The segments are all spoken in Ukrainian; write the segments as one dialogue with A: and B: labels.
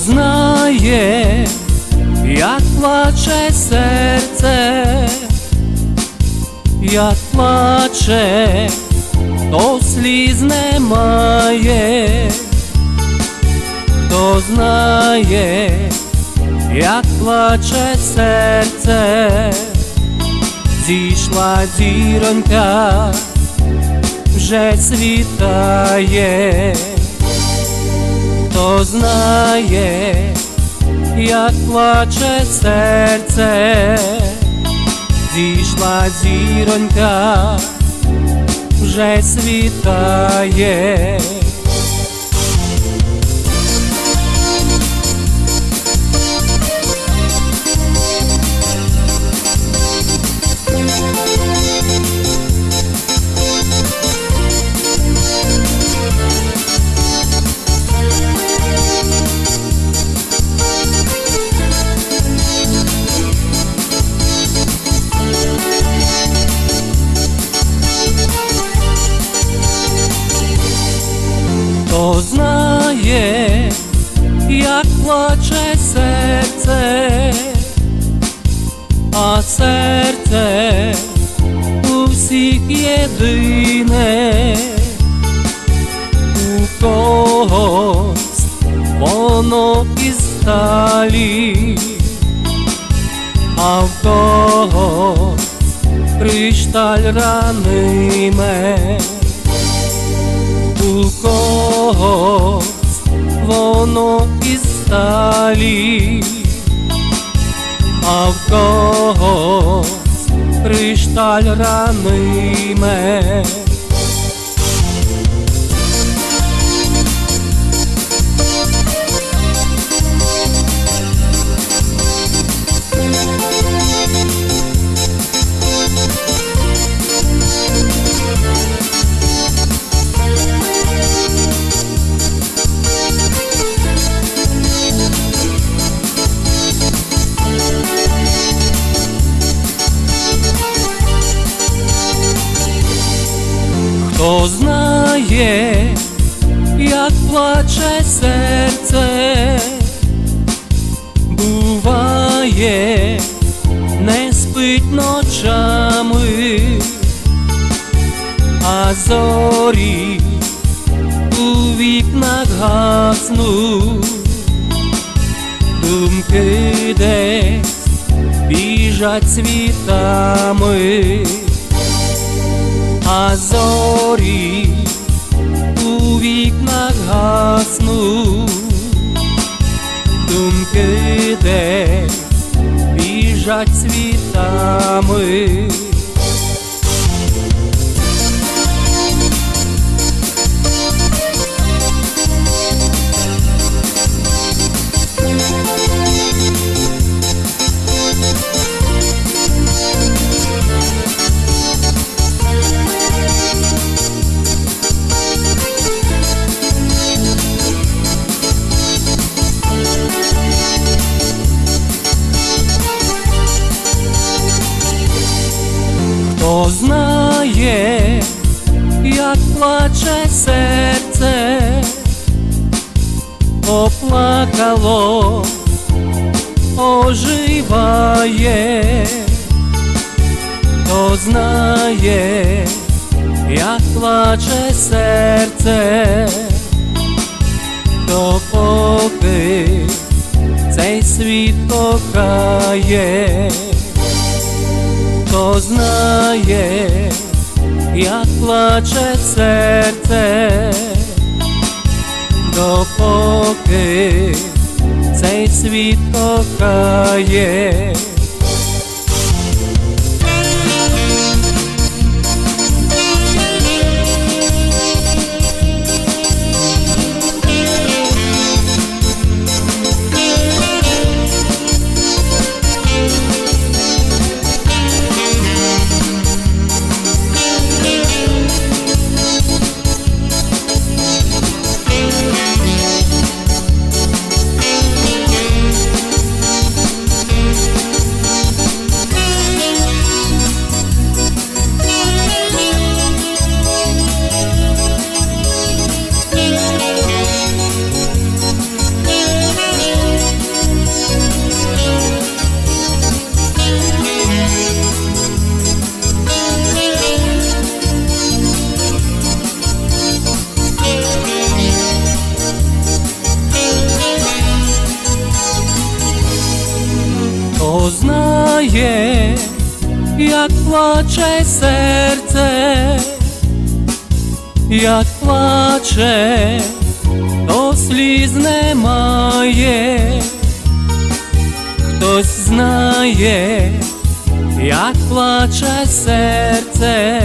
A: знає, як плаче серце, як плаче, то сліз немає, хто знає, як плаче серце, зійшла зіронька, вже світає хто знає, як плаче серце, зійшла зіронька, вже світає. А серце у всіх єдине, у когось воно із сталі, а в когось кришталь раниме. У когось воно із сталі, а в когось кришталь раниме. Хто знає, як плаче серце, буває, не спить ночами, а зорі у вікнах гаснуть, думки десь біжать світами а біжать світами. Хто знає, як плаче серце, оплакало, оживає, хто знає, як плаче серце, то поки цей світ кохає хто знає, як плаче серце, допоки цей світ кохає. Знає, як плаче серце, як плаче, то сліз немає, хтось знає, як плаче серце,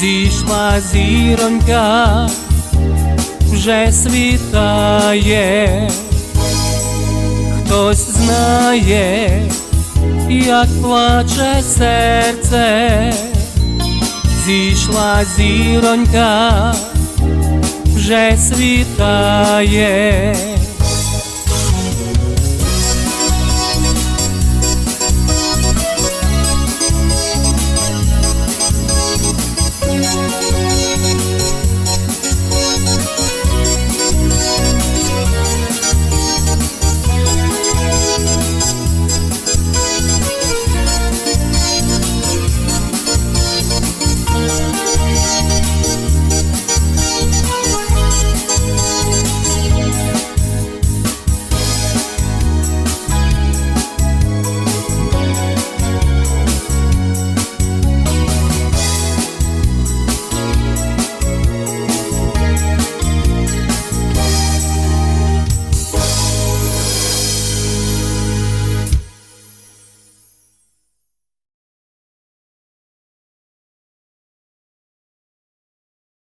A: зійшла зіронька, вже світає, хтось знає, як плаче серце, зійшла зіронька, вже світає.